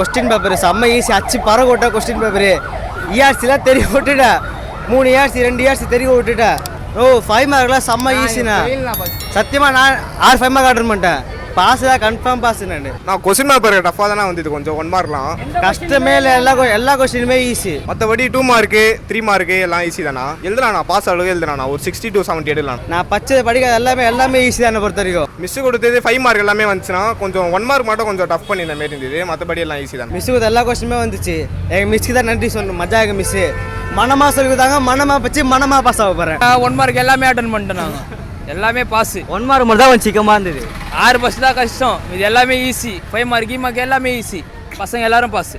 Question paper செம்ம easy அச்சு பற கொட்ட கொஸ்டின் பேப்பரு இஆர்சிலாம் தெரிய விட்டுட்டேன் மூணு இஆர்சி ரெண்டு இஆர்சி தெரிய விட்டுட்டேன் ஓ ஃபைவ் மார்க்லாம் செம்ம ஈஸிண்ணா சத்தியமாக நான் ஆறு ஃபைவ் மார்க் ஆர்டர் பண்ணிட்டேன். பாஸ் தான் கன்ஃபார்ம் பாஸ் நான். நான் கொஸ்டின் பேப்பர் டஃபாக தானே வந்தது கொஞ்சம் ஒன் மார்க்லாம் கஷ்டமே இல்லை எல்லா எல்லா கொஸ்டினுமே ஈஸி மற்றபடி டூ மார்க்கு த்ரீ மார்க்கு எல்லாம் ஈஸி தானா? எழுதலாம் நான் பாஸ் அளவுக்கு எழுதலாம் ஒரு சிக்ஸ்டி டு செவன்ட்டி எடுக்கலாம் நான் பச்சை படிக்காத எல்லாமே எல்லாமே ஈஸி தான் என்னை பொறுத்த வரைக்கும் மிஸ் கொடுத்தது ஃபைவ் மார்க் எல்லாமே வந்துச்சுன்னா கொஞ்சம் ஒன் மார்க் மட்டும் கொஞ்சம் டஃப் பண்ணி இந்த மாரி இருந்தது. மற்றபடி எல்லாம் ஈஸி தான். மிஸ்ஸுக்கு எல்லா கொஸ்டினுமே வந்துச்சு. எங்கள் மிஸ்க்கு தான் நன்றி சொல்லணும். மஜா எங்கள் மிஸ்ஸு மனமாக சொல்லி கொடுத்தாங்க மனமாக வச்சு மனமாக பாஸ் ஆக போகிறேன் ஒன் மார்க் எல்லாமே அட்டன் பண்ணிட்டோம் நாங்கள் எல்லாமே பாஸ் ஒன் மார்க் மட்டும் தான் கொஞ்சம் சிக்கமாக இருந்தது. ஆறு பஸ் தான் கஷ்டம். இது எல்லாமே ஈஸி ஃபைவ் மார்க் மார்க் எல்லாமே ஈஸி பசங்க எல்லாரும் பாஸ்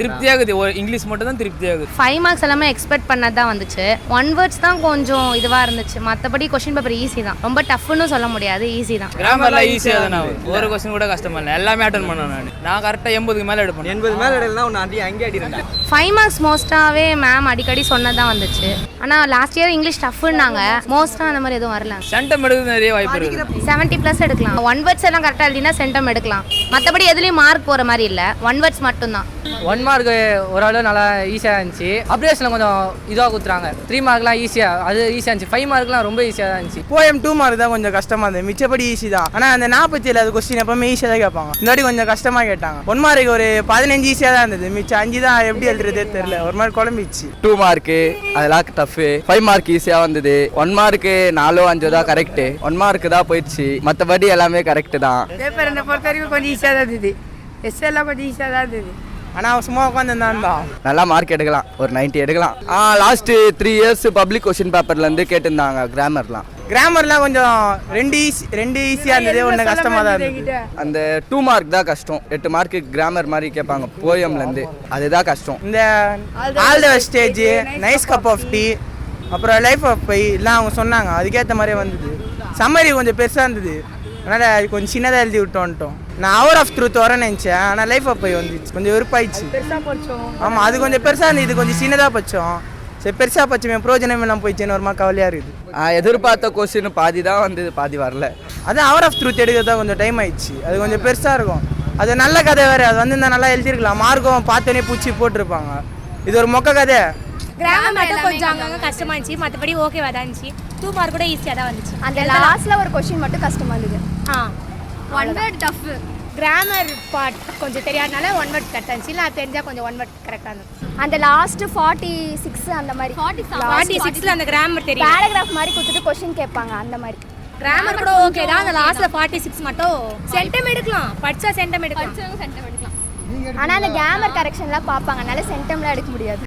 திருப்தியாகுது. ஒரு இங்கிலீஷ் மட்டும் தான் திருப்தியாகுது. ஃபைவ் மார்க்ஸ் எல்லாமே எக்ஸ்பெக்ட் பண்ணது தான் வந்துச்சு. ஒன் வேர்ட்ஸ் தான் கொஞ்சம் இதுவாக இருந்துச்சு. மற்றபடி கொஷின் பேப்பர் ஈஸி தான். ரொம்ப டஃப்னு சொல்ல முடியாது. ஈஸி தான். கிராமர்லாம் ஈஸியாக தானே ஒரு கொஸ்டின் கூட கஷ்டமா இல்லை. எல்லாமே அட்டன் பண்ணேன் நான். நான் கரெக்டாக எண்பதுக்கு மேலே எடுப்பேன். எண்பது மேலே எடுக்கலாம் ஒன்று அடி அங்கே அடிக்கிறேன் ஃபைவ் மார்க்ஸ் மோஸ்ட்டாகவே மேம் அடிக்கடி சொன்னது தான் வந்துச்சு. ஆனால் லாஸ்ட் இயர் இங்கிலீஷ் டஃப்னாங்க மோஸ்ட்டாக அந்த மாதிரி எதுவும் வரல. சென்டம் எடுக்கிறது நிறைய வாய்ப்பு இருக்குது செவன்ட்டி ப்ளஸ் எடுக்கலாம். ஒன் வேர்ட்ஸ் எல்லாம் கரெக்டாக எழுதினா சென்டம் எடுக்கலாம். மற்றபடி எதுலேயும் மார்க் போகிற மாதிரி இல்லை. ஒன் வேர்ட்ஸ் மட்டும்தான். ஒன் மார்க் ஓரளவு நல்லா ஈஸியாக இருந்துச்சு. அப்ளிகேஷனில் கொஞ்சம் இதுவாக கொடுத்துறாங்க த்ரீ மார்க்லாம் ஈஸியாக அது ஈஸியாக இருந்துச்சு. ஃபைவ் மார்க்லாம் ரொம்ப ஈஸியாக தான் இருந்துச்சு. போயம் டூ மார்க் தான் கொஞ்சம் கஷ்டமா இருந்தது. மிச்சப்படி ஈஸி தான். ஆனால் அந்த நாற்பத்தி ஏழாவது கொஸ்டின் எப்பவுமே ஈஸியாக தான் கேட்பாங்க. இந்த வாட்டி கொஞ்சம் கஷ்டமா கேட்டாங்க. ஒன் மார்க்கு ஒரு பதினஞ்சு ஈஸியாக தான் இருந்தது. மிச்சம் அஞ்சு தான் எப்படி எழுதுறதே தெரியல. ஒரு மாதிரி குழம்பிச்சு டூ மார்க்கு அதெல்லாம் டஃப்பு ஃபைவ் மார்க் ஈஸியாக வந்தது. ஒன் மார்க்கு நாலோ அஞ்சோ தான் கரெக்டு ஒன் மார்க்கு தான் போயிடுச்சு. மற்றபடி எல்லாமே கரெக்டு தான். பேப்பர் என்னை பொறுத்த வரைக்கும் கொஞ்சம் ஈஸியாக தான் இருந்தது. எஸ் எல்லாம் கொஞ்சம் ஈஸியாக தான் இருந்தது. ஆனால் அவன் சும்மா உட்காந்துருந்தான் தான் நல்லா மார்க் எடுக்கலாம். ஒரு 90 எடுக்கலாம். ஆ last three years public question பேப்பர்லேருந்து கேட்டிருந்தாங்க கிராமர்லாம் கிராமர்லாம் கொஞ்சம் ரெண்டு ஈஸி ரெண்டு ஈஸியாக இருந்தது ஒன்று கஷ்டமாக தான் இருந்தது. அந்த டூ மார்க் தான் கஷ்டம். எட்டு மார்க்கு கிராமர் மாதிரி கேட்பாங்க போயம்லேருந்து அதுதான் கஷ்டம். இந்த all the stage nice cup of tea அப்புறம் லைஃப் ஆஃப் பை எல்லாம் அவங்க சொன்னாங்க. அதுக்கேற்ற மாதிரியே வந்தது. சம்மரி கொஞ்சம் பெருசாக இருந்தது. அதனால் அது கொஞ்சம் சின்னதாக எழுதி விட்டு வந்துட்டோம் நான் அவர் ஆஃப் ட்ரூத் வரேன்னு நினச்சேன். ஆனால் லைஃப் ஆஃப் பை வந்துச்சு. கொஞ்சம் வெறுப்பாயிடுச்சு. ஆமாம் அது கொஞ்சம் பெருசாக இருந்தது. இது கொஞ்சம் சின்னதாக பச்சோம். சரி பெருசாக பச்சமே பிரோஜனம் எல்லாம் போயிடுச்சுன்னு ஒரு மாதிரி கவலையாக இருக்குது. எதிர்பார்த்த கொஸ்டின் பாதி தான் வந்தது. பாதி வரல. அதான் அவர் ஆஃப் ட்ரூத் எடுக்கிறதா கொஞ்சம் டைம் ஆயிடுச்சு. அது கொஞ்சம் பெருசாக இருக்கும். அது நல்ல கதை வேறு. அது வந்து நல்லா எழுதிருக்கலாம் மார்க்கம் பார்த்தோன்னே பூச்சி போட்டிருப்பாங்க. இது ஒரு மொக்க கதை. கிராமர் மட்டும் கொஞ்சம் அங்கங்க கஷ்டமா இருந்துச்சு. மற்றபடி ஓகேவா தான் இருந்துச்சு. டூ மார்க் கூட ஈஸியாக தான் வந்துச்சு. அந்த லாஸ்ட்ல ஒரு கொஸ்டின் மட்டும் கஷ்டமா இருந்தது. ஆ. One word tough grammar part கொஞ்சம் தெரியாதனால ஒன் வேர்ட் கரெக்டாக இருந்துச்சு. இல்லை அது தெரிஞ்சால் கொஞ்சம் ஒன் வேர்ட் கரெக்டாக இருந்துச்சு. அந்த லாஸ்ட் ஃபார்ட்டி சிக்ஸ் அந்த மாதிரி. ஃபார்ட்டி சிக்ஸில் அந்த கிராமர் தெரியும். பேராகிராஃப் மாதிரி கொடுத்துட்டு கொஸ்டின் கேட்பாங்க அந்த மாதிரி. கிராமர் கூட ஓகே தான். அந்த லாஸ்ட்டில் ஃபார்ட்டி சிக்ஸ் மட்டும் சென்டம் எடுக்கலாம். படிச்சா சென்டம் எடுக்கலாம். ஆனா அந்த கிராமர் கரெக்ஷன்லாம் பார்ப்பாங்க. அதனால சென்டம்லாம் எடுக்க முடியாது.